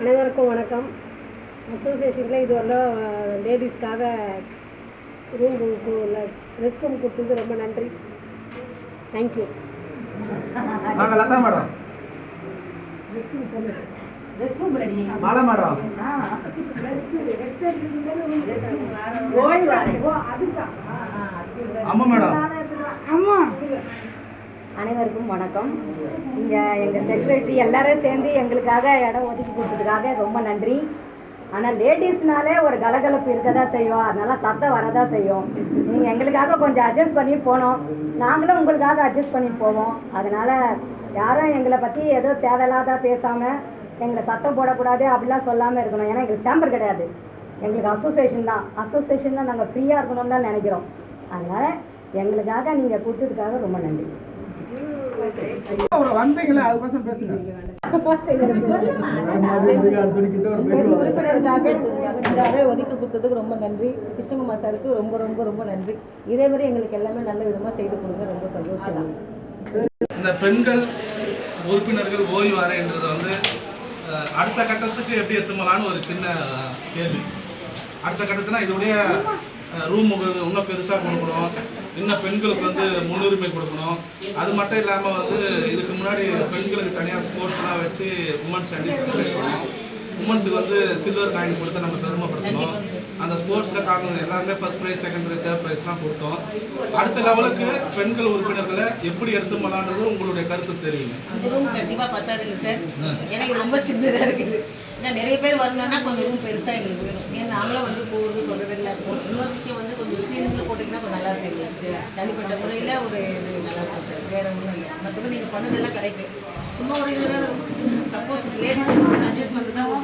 அனைவருக்கும் வணக்கம். அசோசியேஷனில் இது வரலாம் லேடிஸ்க்காக ரூம் ரெஸ்ட் ரூம் கொடுத்தது ரொம்ப நன்றி. Thank you Latha madam. Madam. அனைவருக்கும் வணக்கம். இங்கே எங்கள் செக்ரட்டரி எல்லாரும் சேர்ந்து எங்களுக்காக இடம் ஒதுக்கி கொடுத்ததுக்காக ரொம்ப நன்றி. ஆனால் லேடிஸ்னாலே ஒரு கலகலப்பு இருக்க தான் செய்யும். அதனால சத்தம் வரதான் செய்யும். நீங்கள் எங்களுக்காக கொஞ்சம் அட்ஜஸ்ட் பண்ணி போனோம் நாங்களும் உங்களுக்காக அட்ஜஸ்ட் பண்ணி போவோம். அதனால் யாரும் எங்களை பற்றி ஏதோ தேவையில்லாத பேசாமல் எங்களை சத்தம் போடக்கூடாது அப்படிலாம் சொல்லாமல் இருக்கணும். ஏன்னா எங்களுக்கு சேம்பர் கிடையாது. எங்களுக்கு அசோசியேஷன் தான். அசோசியேஷனில் நாங்கள் ஃப்ரீயாக இருக்கணும்னு தான் நினைக்கிறோம். அதனால் எங்களுக்காக நீங்கள் கொடுத்ததுக்காக ரொம்ப நன்றி. வந்தீங்களே? பேசுங்க ஒதுக்கி கொடுத்ததுக்கு ரொம்ப நன்றி. கிருஷ்ணகுமார் சாருக்கு ரொம்ப ரொம்ப ரொம்ப நன்றி. இதேமாதிரி எங்களுக்கு எல்லாமே நல்ல விதமாக செய்து கொடுங்க. ரொம்ப சந்தோஷம். இந்த பெண்கள் உறுப்பினர்கள் ஓய்வு அறைன்றது வந்து அடுத்த கட்டத்துக்கு எப்படி எத்துமலான்னு ஒரு சின்ன கேள்வி. அடுத்த கட்டத்துனா இதோடைய ரூம் இன்னும் பெருசாக கொடுக்கணும். இன்னும் பெண்களுக்கு வந்து முன்னுரிமை கொடுக்கணும். அது மட்டும் இல்லாமல் வந்து இதுக்கு முன்னாடி பெண்களுக்கு தனியாக ஸ்போர்ட்ஸ்லாம் வச்சு உமன்ஸ் ஸ்டடீஸ் செலிப்ரேட் பண்ணோம் உமன்ஸுக்கு வந்து சில்வர் காயின் கொடுத்து நம்ம பெருமைப்படுத்தணும். அந்த ஸ்போர்ட்ஸில் காரணம் எல்லாருமே first prize second prize third ப்ரைஸ்லாம் கொடுத்தோம். அடுத்த லெவலுக்கு பெண்கள் உறுப்பினர்களை எப்படி எடுத்து போலான்றது உங்களுடைய கருத்து தெரியுங்க. ரூம் கண்டிப்பாக பத்தாதுங்க சார் இது ரொம்ப சின்னதாக இருக்குது. ஏன்னா நிறைய பேர் வரணும்னா கொஞ்சம் ரூம் பெருசாக எங்களுக்கு வேணும். ஏன்னா நாங்களும் வந்து போகிறது எல்லாம் இருக்கும். இன்னொரு விஷயம் வந்து கொஞ்சம் ஸ்க்ரீனிங்கில் போட்டிங்கன்னா கொஞ்சம் நல்லா இருக்கும் எங்களுக்கு. தனிப்பட்ட முறையில் ஒரு இது நல்லா இருக்கும் சார் வேற ஒன்றும் இல்லை. மற்றபடி நீங்கள் பண்ணதெல்லாம் கரெக்டு சும்மா ஒரு இது சப்போஸ் லேடிஸ் அட்ஜஸ்ட்மெண்ட் தான்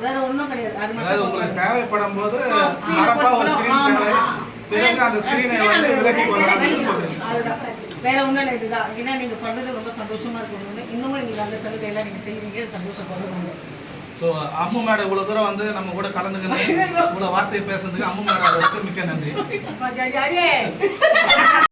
வேற ஒண்ணும் கிடையாது. அது அதாவது மட்டும் உங்களுக்கு தேவைப்படும் போது ஆ, screen மரப்பா ஒரு போட்டுக்கலாம். ஸ்கிரீன் தேவை. ஆமா. பிறகு அந்த ஸ்கிரீனை வந்து விலக்கி கொள்ளலாம்னு சொல்றீங்க அதுதான். வேற ஒண்ணும் இல்லை. இதுதான். ஏன்னா நீங்க பண்றது ரொம்ப சந்தோஷமா இருக்கு இன்னமும் எங்களுக்கு அந்த சலுகை எல்லாம் நீங்க செய்வீங்க. சந்தோஷப்படுறோம் ஸோ அம்மு மேடம் இவ்வளோ தூரம் வந்து நம்ம கூட கலந்துக்கணும் இவ்வளோ வார்த்தை பேசுறதுக்கு அம்மு மேடம் மிக்க நன்றி.